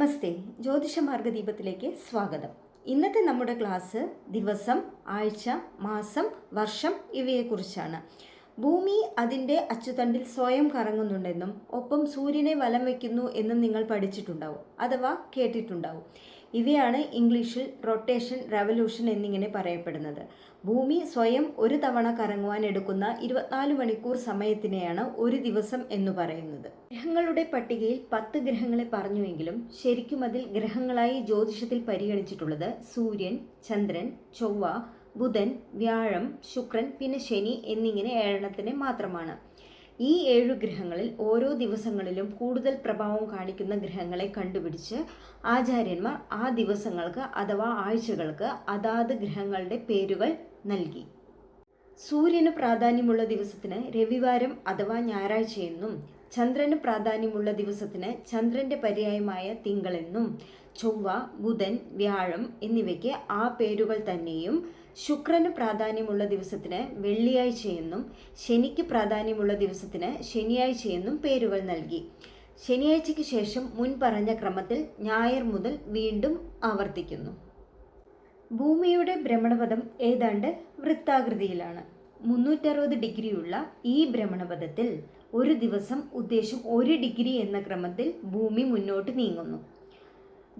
നമസ്തേ. ജ്യോതിഷ മാർഗദീപത്തിലേക്ക് സ്വാഗതം. ഇന്നത്തെ നമ്മുടെ ക്ലാസ് ദിവസം ആഴ്ച മാസം വർഷം ഇവയെക്കുറിച്ചാണ്. ഭൂമി അതിന്റെ അച്ചുതണ്ടിൽ സ്വയം കറങ്ങുന്നുണ്ടെന്നും ഒപ്പം സൂര്യനെ വലം വയ്ക്കുന്നു എന്നും നിങ്ങൾ പഠിച്ചിട്ടുണ്ടാവും അഥവാ കേട്ടിട്ടുണ്ടാവും. ഇവയാണ് ഇംഗ്ലീഷിൽ റൊട്ടേഷൻ റെവല്യൂഷൻ എന്നിങ്ങനെ പറയപ്പെടുന്നത്. ഭൂമി സ്വയം ഒരു തവണ കറങ്ങുവാൻ എടുക്കുന്ന ഇരുപത്തിനാല് മണിക്കൂർ സമയത്തിനെയാണ് ഒരു ദിവസം എന്ന് പറയുന്നത്. ഗ്രഹങ്ങളുടെ പട്ടികയിൽ പത്ത് ഗ്രഹങ്ങളെ പറഞ്ഞുവെങ്കിലും ശരിക്കും അതിൽ ഗ്രഹങ്ങളായി ജ്യോതിഷത്തിൽ പരിഗണിച്ചിട്ടുള്ളത് സൂര്യൻ ചന്ദ്രൻ ചൊവ്വ ബുധൻ വ്യാഴം ശുക്രൻ പിന്നെ ശനി എന്നിങ്ങനെ ഏഴെണ്ണത്തിന് മാത്രമാണ്. ഈ ഏഴു ഗ്രഹങ്ങളിൽ ഓരോ ദിവസങ്ങളിലും കൂടുതൽ പ്രഭാവം കാണിക്കുന്ന ഗ്രഹങ്ങളെ കണ്ടുപിടിച്ച് ആചാര്യന്മാർ ആ ദിവസങ്ങൾക്ക് അഥവാ ആഴ്ചകൾക്ക് അതാത് ഗ്രഹങ്ങളുടെ പേരുകൾ നൽകി. സൂര്യന് പ്രാധാന്യമുള്ള ദിവസത്തിന് രവിവാരം അഥവാ ഞായറാഴ്ചയെന്നും ചന്ദ്രന് പ്രാധാന്യമുള്ള ദിവസത്തിന് ചന്ദ്രന്റെ പര്യായമായ തിങ്കളെന്നും ചൊവ്വ ബുധൻ വ്യാഴം എന്നിവയ്ക്ക് ആ പേരുകൾ തന്നെയും ശുക്രന് പ്രാധാന്യമുള്ള ദിവസത്തിന് വെള്ളിയാഴ്ചയെന്നും ശനിക്ക് പ്രാധാന്യമുള്ള ദിവസത്തിന് ശനിയാഴ്ചയെന്നും പേരുകൾ നൽകി. ശനിയാഴ്ചയ്ക്ക് ശേഷം മുൻ പറഞ്ഞ ക്രമത്തിൽ ഞായർ മുതൽ വീണ്ടും ആവർത്തിക്കുന്നു. ഭൂമിയുടെ ഭ്രമണപഥം ഏതാണ്ട് വൃത്താകൃതിയിലാണ്. മുന്നൂറ്ററുപത് ഡിഗ്രിയുള്ള ഈ ഭ്രമണപഥത്തിൽ ഒരു ദിവസം ഉദ്ദേശം ഒരു ഡിഗ്രി എന്ന ക്രമത്തിൽ ഭൂമി മുന്നോട്ട് നീങ്ങുന്നു.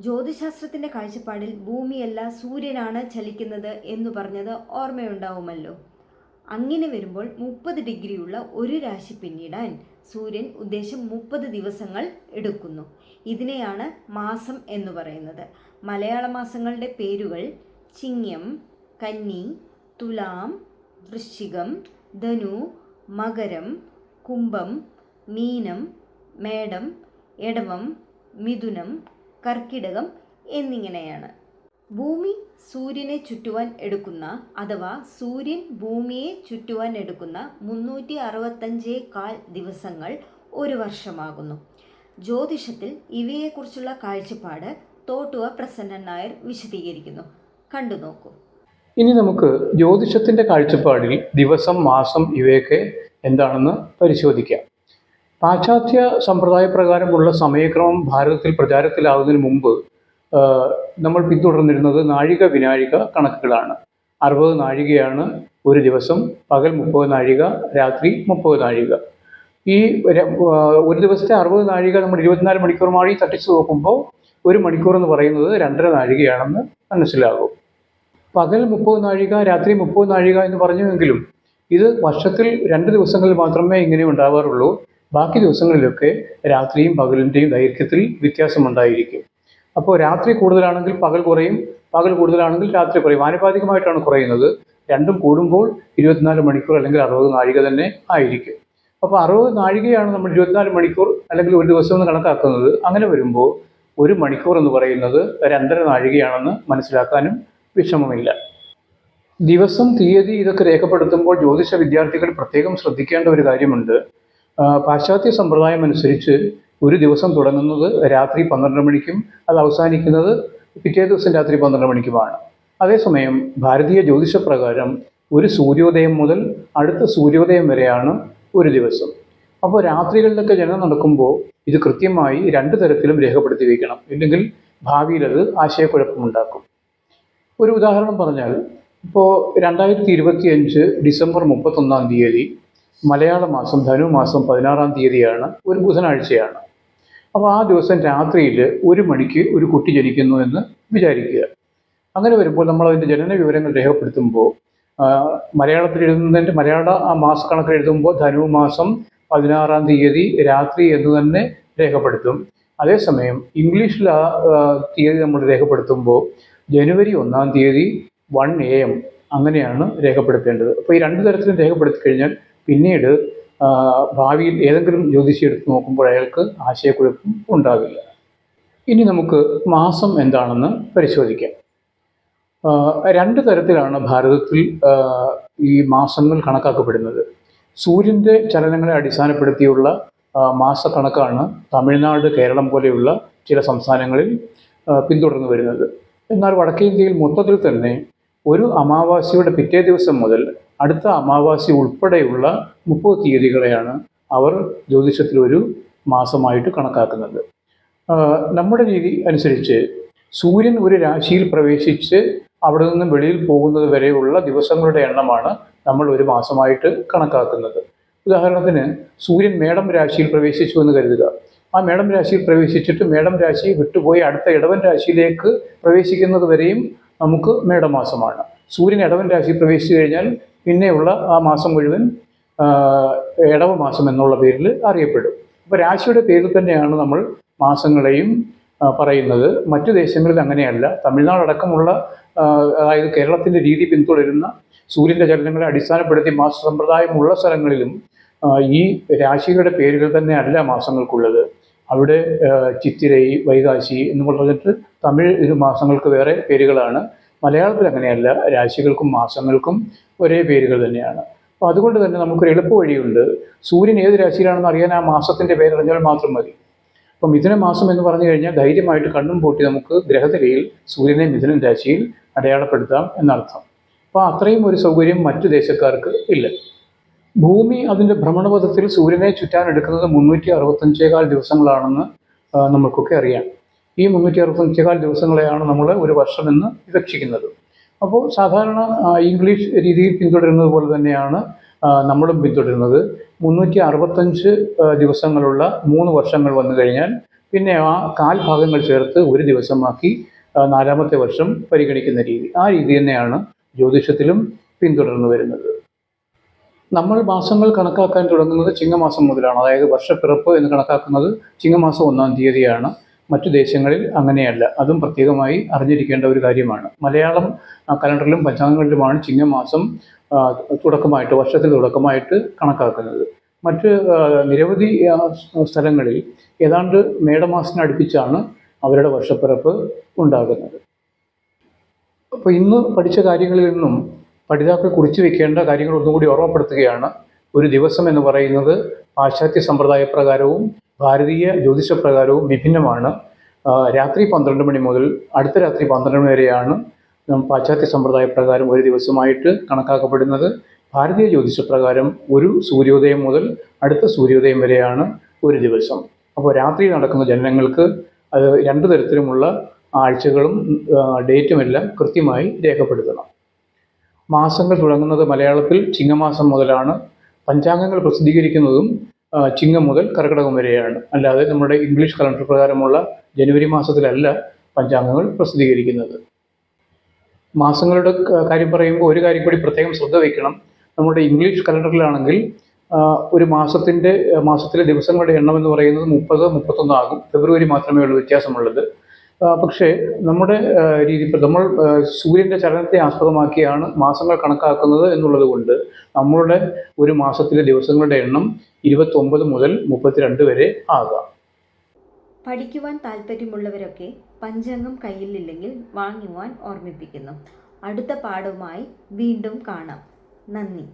ജ്യോതിശാസ്ത്രത്തിന്റെ കാഴ്ചപ്പാടിൽ ഭൂമിയല്ല സൂര്യനാണ് ചലിക്കുന്നത് എന്ന് പറഞ്ഞത് ഓർമ്മയുണ്ടാവുമല്ലോ. അങ്ങനെ വരുമ്പോൾ മുപ്പത് ഡിഗ്രിയുള്ള ഒരു രാശി പിന്നിടാൻ സൂര്യൻ ഉദ്ദേശം മുപ്പത് ദിവസങ്ങൾ എടുക്കുന്നു. ഇതിനെയാണ് മാസം എന്ന് പറയുന്നത്. മലയാള മാസങ്ങളുടെ പേരുകൾ ചിങ്ങം കന്നി തുലാം വൃശ്ചികം ധനു മകരം കുംഭം മീനം മേടം എടവം മിഥുനം കർക്കിടകം എന്നിങ്ങനെയാണ്. ഭൂമി സൂര്യനെ ചുറ്റുവാൻ എടുക്കുന്ന അഥവാ സൂര്യൻ ഭൂമിയെ ചുറ്റുവാൻ എടുക്കുന്ന മുന്നൂറ്റി അറുപത്തഞ്ചേ കാൽ ദിവസങ്ങൾ ഒരു വർഷമാകുന്നു. ജ്യോതിഷത്തിൽ ഇവയെക്കുറിച്ചുള്ള കാഴ്ചപ്പാട് തോട്ടുവ പ്രസന്നൻ നായർ വിശദീകരിക്കുന്നു. കണ്ടു നോക്കൂ. ഇനി നമുക്ക് ജ്യോതിഷത്തിന്റെ കാഴ്ചപ്പാടിൽ ദിവസം മാസം ഇവയൊക്കെ എന്താണെന്ന് പരിശോധിക്കാം. പാശ്ചാത്യ സമ്പ്രദായ പ്രകാരമുള്ള സമയക്രമം ഭാരതത്തിൽ പ്രചാരത്തിലാവുന്നതിന് മുമ്പ് നമ്മൾ പിന്തുടർന്നിരുന്നത് നാഴിക വിനാഴിക കണക്കുകളാണ്. അറുപത് നാഴികയാണ് ഒരു ദിവസം പകൽ മുപ്പത് നാഴിക രാത്രി മുപ്പത് നാഴിക. ഈ ഒരു ദിവസത്തെ അറുപത് നാഴിക നമ്മൾ ഇരുപത്തിനാല് മണിക്കൂറുമായി തട്ടിച്ച് നോക്കുമ്പോൾ ഒരു മണിക്കൂർ എന്ന് പറയുന്നത് രണ്ടര നാഴികയാണെന്ന് മനസ്സിലാകും. പകൽ മുപ്പത് നാഴിക രാത്രി മുപ്പത് നാഴിക എന്ന് പറഞ്ഞുവെങ്കിലും ഇത് വർഷത്തിൽ രണ്ട് ദിവസങ്ങളിൽ മാത്രമേ ഇങ്ങനെ ഉണ്ടാവാറുള്ളൂ. ബാക്കി ദിവസങ്ങളിലൊക്കെ രാത്രിയും പകലിന്റെയും ദൈർഘ്യത്തിൽ വ്യത്യാസമുണ്ടായിരിക്കും. അപ്പോൾ രാത്രി കൂടുതലാണെങ്കിൽ പകൽ കുറയും പകൽ കൂടുതലാണെങ്കിൽ രാത്രി കുറയും. ആനുപാതികമായിട്ടാണ് കുറയുന്നത്. രണ്ടും കൂടുമ്പോൾ ഇരുപത്തിനാല് മണിക്കൂർ അല്ലെങ്കിൽ അറുപത് നാഴിക തന്നെ ആയിരിക്കും. അപ്പോൾ അറുപത് നാഴികയാണ് നമ്മൾ ഇരുപത്തിനാല് മണിക്കൂർ അല്ലെങ്കിൽ ഒരു ദിവസം എന്ന് കണക്കാക്കുന്നത്. അങ്ങനെ വരുമ്പോൾ ഒരു മണിക്കൂർ എന്ന് പറയുന്നത് രണ്ടര നാഴികയാണെന്ന് മനസ്സിലാക്കാനും വിഷമമില്ല. ദിവസം തീയതി ഇതൊക്കെ രേഖപ്പെടുത്തുമ്പോൾ ജ്യോതിഷ വിദ്യാർത്ഥികൾ പ്രത്യേകം ശ്രദ്ധിക്കേണ്ട ഒരു കാര്യമുണ്ട്. പാശ്ചാത്യ സമ്പ്രദായം അനുസരിച്ച് ഒരു ദിവസം തുടങ്ങുന്നത് രാത്രി പന്ത്രണ്ട് മണിക്കും അത് അവസാനിക്കുന്നത് പിറ്റേ ദിവസം രാത്രി പന്ത്രണ്ട് മണിക്കുമാണ്. അതേസമയം ഭാരതീയ ജ്യോതിഷപ്രകാരം ഒരു സൂര്യോദയം മുതൽ അടുത്ത സൂര്യോദയം വരെയാണ് ഒരു ദിവസം. അപ്പോൾ രാത്രികളിലൊക്കെ ജനനം നടക്കുമ്പോൾ ഇത് കൃത്യമായി രണ്ട് തരത്തിലും രേഖപ്പെടുത്തി വയ്ക്കണം ഇല്ലെങ്കിൽ ഭാവിയിൽ അത് ആശയക്കുഴപ്പമുണ്ടാക്കും. ഒരു ഉദാഹരണം പറഞ്ഞാൽ ഇപ്പോൾ രണ്ടായിരത്തി ഇരുപത്തി അഞ്ച് ഡിസംബർ മുപ്പത്തൊന്നാം തീയതി മലയാള മാസം ധനു ധനുമാസം പതിനാറാം തീയതിയാണ് ഒരു ബുധനാഴ്ചയാണ്. അപ്പോൾ ആ ദിവസം രാത്രിയിൽ ഒരു മണിക്ക് ഒരു കുട്ടി ജനിക്കുന്നു എന്ന് വിചാരിക്കുക. അങ്ങനെ വരുമ്പോൾ നമ്മൾ അതിന്റെ ജനന വിവരങ്ങൾ രേഖപ്പെടുത്തുമ്പോൾ മലയാളത്തിൽ എഴുതുന്നതിന്റെ മലയാള ആ മാസക്കണക്ക് എഴുതുമ്പോൾ ധനു ധനുമാസം പതിനാറാം തീയതി രാത്രി എന്ന് തന്നെ രേഖപ്പെടുത്തും. അതേസമയം ഇംഗ്ലീഷിൽ ആ, തീയതി നമ്മൾ രേഖപ്പെടുത്തുമ്പോൾ ജനുവരി ഒന്നാം തീയതി വൺ എ എം അങ്ങനെയാണ് രേഖപ്പെടുത്തേണ്ടത്. അപ്പോൾ ഈ രണ്ട് തരത്തിലും രേഖപ്പെടുത്തി കഴിഞ്ഞാൽ പിന്നീട് ഭാവിയിൽ ഏതെങ്കിലും ജ്യോതിഷി എടുത്ത് നോക്കുമ്പോൾ അയാൾക്ക് ആശയക്കുഴപ്പം ഉണ്ടാകില്ല ഇനി നമുക്ക് മാസം എന്താണെന്ന് പരിശോധിക്കാം. രണ്ട് തരത്തിലാണ് ഭാരതത്തിൽ ഈ മാസങ്ങൾ കണക്കാക്കപ്പെടുന്നത്. സൂര്യന്റെ ചലനങ്ങളെ അടിസ്ഥാനപ്പെടുത്തിയുള്ള മാസ മാസക്കണക്കാണ് തമിഴ്നാട് കേരളം പോലെയുള്ള ചില സംസ്ഥാനങ്ങളിൽ പിന്തുടർന്നു വരുന്നത്. എന്നാൽ വടക്കേ ഇന്ത്യയിൽ മൊത്തത്തിൽ തന്നെ ഒരു അമാവാസിയുടെ പിറ്റേ ദിവസം മുതൽ അടുത്ത അമാവാസി ഉൾപ്പെടെയുള്ള മുപ്പത് തീയതികളെയാണ് അവർ ജ്യോതിഷത്തിൽ ഒരു മാസമായിട്ട് കണക്കാക്കുന്നത്. നമ്മുടെ രീതി അനുസരിച്ച് സൂര്യൻ ഒരു രാശിയിൽ പ്രവേശിച്ച് അവിടെ നിന്ന് വെളിയിൽ പോകുന്നത് വരെയുള്ള ദിവസങ്ങളുടെ എണ്ണമാണ് നമ്മൾ ഒരു മാസമായിട്ട് കണക്കാക്കുന്നത്. ഉദാഹരണത്തിന് സൂര്യൻ മേടം രാശിയിൽ പ്രവേശിച്ചു എന്ന് കരുതുക. ആ മേടം രാശിയിൽ പ്രവേശിച്ചിട്ട് മേടം രാശി വിട്ടുപോയി അടുത്ത ഇടവൻ രാശിയിലേക്ക് പ്രവേശിക്കുന്നത് വരെയും നമുക്ക് മേടമാസമാണ്. സൂര്യൻ ഇടവൻ രാശി പ്രവേശിച്ചു കഴിഞ്ഞാൽ പിന്നെയുള്ള ആ മാസം മുഴുവൻ ഇടവ മാസം എന്നുള്ള പേരിൽ അറിയപ്പെടും. അപ്പോൾ രാശിയുടെ പേരിൽ തന്നെയാണ് നമ്മൾ മാസങ്ങളെയും പറയുന്നത്. മറ്റു ദേശങ്ങളിൽ അങ്ങനെയല്ല. തമിഴ്നാടടക്കമുള്ള അടക്കമുള്ള അതായത് കേരളത്തിന്റെ രീതി പിന്തുടരുന്ന സൂര്യന്റെ ചലനങ്ങളെ അടിസ്ഥാനപ്പെടുത്തി മാസ സമ്പ്രദായമുള്ള സ്ഥലങ്ങളിലും ഈ രാശികളുടെ പേരുകൾ തന്നെ അല്ല മാസങ്ങൾക്കുള്ളത്. അവിടെ ചിത്തിരൈ വൈകാശി എന്ന് പറഞ്ഞിട്ട് തമിഴ് ഇത് മാസങ്ങൾക്ക് വേറെ പേരുകളാണ്. മലയാളത്തിൽ അങ്ങനെയല്ല രാശികൾക്കും മാസങ്ങൾക്കും ഒരേ പേരുകൾ തന്നെയാണ്. അപ്പോൾ അതുകൊണ്ട് തന്നെ നമുക്കൊരു എളുപ്പ വഴിയുണ്ട്. സൂര്യൻ ഏത് രാശിയിലാണെന്ന് അറിയാൻ ആ മാസത്തിന്റെ പേരറിഞ്ഞാൽ മാത്രം മതി. അപ്പോൾ മിഥുന മാസം എന്ന് പറഞ്ഞു കഴിഞ്ഞാൽ ധൈര്യമായിട്ട് കണ്ണും പൂട്ടി നമുക്ക് ഗ്രഹനിലയിൽ സൂര്യനെ മിഥുനൻ രാശിയിൽ അടയാളപ്പെടുത്താം എന്നർത്ഥം. അപ്പോൾ അത്രയും ഒരു സൗകര്യം മറ്റു ദേശക്കാർക്ക് ഇല്ല. ഭൂമി അതിന്റെ ഭ്രമണപഥത്തിൽ സൂര്യനെ ചുറ്റാനെടുക്കുന്നത് മുന്നൂറ്റി അറുപത്തഞ്ചേകാൽ ദിവസങ്ങളാണെന്ന് നമുക്കൊക്കെ അറിയാം. ഈ മുന്നൂറ്റി അറുപത്തഞ്ചേകാൽ ദിവസങ്ങളെയാണ് നമ്മൾ ഒരു വർഷമെന്ന് വിവക്ഷിക്കുന്നത്. അപ്പോൾ സാധാരണ ഇംഗ്ലീഷ് രീതിയിൽ പിന്തുടരുന്നത് പോലെ തന്നെയാണ് നമ്മളും പിന്തുടരുന്നത്. മുന്നൂറ്റി അറുപത്തഞ്ച് ദിവസങ്ങളുള്ള മൂന്ന് വർഷങ്ങൾ വന്നു കഴിഞ്ഞാൽ പിന്നെ ആ കാൽ ഭാഗങ്ങൾ ചേർത്ത് ഒരു ദിവസമാക്കി നാലാമത്തെ വർഷം പരിഗണിക്കുന്ന രീതി. ആ രീതി തന്നെയാണ് ജ്യോതിഷത്തിലും പിന്തുടർന്നു വരുന്നത്. നമ്മൾ മാസങ്ങൾ കണക്കാക്കാൻ തുടങ്ങുന്നത് ചിങ്ങമാസം മുതലാണ്. അതായത് വർഷപ്പിറപ്പ് എന്ന് കണക്കാക്കുന്നത് ചിങ്ങമാസം ഒന്നാം തീയതിയാണ്. മറ്റു ദേശങ്ങളിൽ അങ്ങനെയല്ല. അതും പ്രത്യേകമായി അറിഞ്ഞിരിക്കേണ്ട ഒരു കാര്യമാണ്. മലയാളം കലണ്ടറിലും പഞ്ചാംഗങ്ങളിലുമാണ് ചിങ്ങമാസം തുടക്കമായിട്ട് വർഷത്തിൽ തുടക്കമായിട്ട് കണക്കാക്കുന്നത്. മറ്റ് നിരവധി സ്ഥലങ്ങളിൽ ഏതാണ്ട് മേടമാസത്തിനടുപ്പിച്ചാണ് അവരുടെ വർഷപ്പിറപ്പ് ഉണ്ടാകുന്നത്. അപ്പോൾ ഇന്ന് പഠിച്ച കാര്യങ്ങളിൽ നിന്നും പഠിതാക്കൾ കുറിച്ചു വെക്കേണ്ട കാര്യങ്ങൾ ഒന്നുകൂടി ഓർമ്മപ്പെടുത്തുകയാണ്. ഒരു ദിവസം എന്ന് പറയുന്നത് പാശ്ചാത്യ സമ്പ്രദായ പ്രകാരവും ഭാരതീയ ജ്യോതിഷപ്രകാരവും വിഭിന്നമാണ്. രാത്രി പന്ത്രണ്ട് മണി മുതൽ അടുത്ത രാത്രി പന്ത്രണ്ട് മണി വരെയാണ് പാശ്ചാത്യ സമ്പ്രദായ പ്രകാരം ഒരു ദിവസമായിട്ട് കണക്കാക്കപ്പെടുന്നത്. ഭാരതീയ ജ്യോതിഷപ്രകാരം ഒരു സൂര്യോദയം മുതൽ അടുത്ത സൂര്യോദയം വരെയാണ് ഒരു ദിവസം. അപ്പോൾ രാത്രി നടക്കുന്ന ജനനങ്ങൾക്ക് അത് രണ്ട് തരത്തിലുമുള്ള ആഴ്ചകളും ഡേറ്റുമെല്ലാം കൃത്യമായി രേഖപ്പെടുത്തണം. മാസങ്ങൾ തുടങ്ങുന്നത് മലയാളത്തിൽ ചിങ്ങമാസം മുതലാണ്. പഞ്ചാംഗങ്ങൾ പ്രസിദ്ധീകരിക്കുന്നതും ചിങ്ങം മുതൽ കർക്കിടകം വരെയാണ്. അല്ലാതെ നമ്മുടെ ഇംഗ്ലീഷ് കലണ്ടർ പ്രകാരമുള്ള ജനുവരി മാസത്തിലല്ല പഞ്ചാംഗങ്ങൾ പ്രസിദ്ധീകരിക്കുന്നത്. മാസങ്ങളുടെ കാര്യം പറയുമ്പോൾ ഒരു കാര്യം കൂടി പ്രത്യേകം ശ്രദ്ധ വയ്ക്കണം. നമ്മുടെ ഇംഗ്ലീഷ് കലണ്ടറിലാണെങ്കിൽ ഒരു മാസത്തിന്റെ മാസത്തിലെ ദിവസങ്ങളുടെ എണ്ണം എന്ന് പറയുന്നത് മുപ്പത് മുപ്പത്തൊന്നാകും ഫെബ്രുവരി മാത്രമേ ഉള്ളൂ വ്യത്യാസമുള്ളത്. പക്ഷേ നമ്മുടെ രീതി നമ്മൾ സൂര്യന്റെ ചലനത്തെ ആസ്പദമാക്കിയാണ് മാസങ്ങൾ കണക്കാക്കുന്നത് എന്നുള്ളത് കൊണ്ട് നമ്മളുടെ ഒരു മാസത്തിലെ ദിവസങ്ങളുടെ എണ്ണം ഇരുപത്തൊമ്പത് മുതൽ മുപ്പത്തിരണ്ട് വരെ ആകാം. പഠിക്കുവാൻ താല്പര്യമുള്ളവരൊക്കെ പഞ്ചാംഗം കയ്യിലില്ലെങ്കിൽ വാങ്ങുവാൻ ഓർമ്മിപ്പിക്കുന്നു. അടുത്ത പാഠവുമായി വീണ്ടും കാണാം. നന്ദി.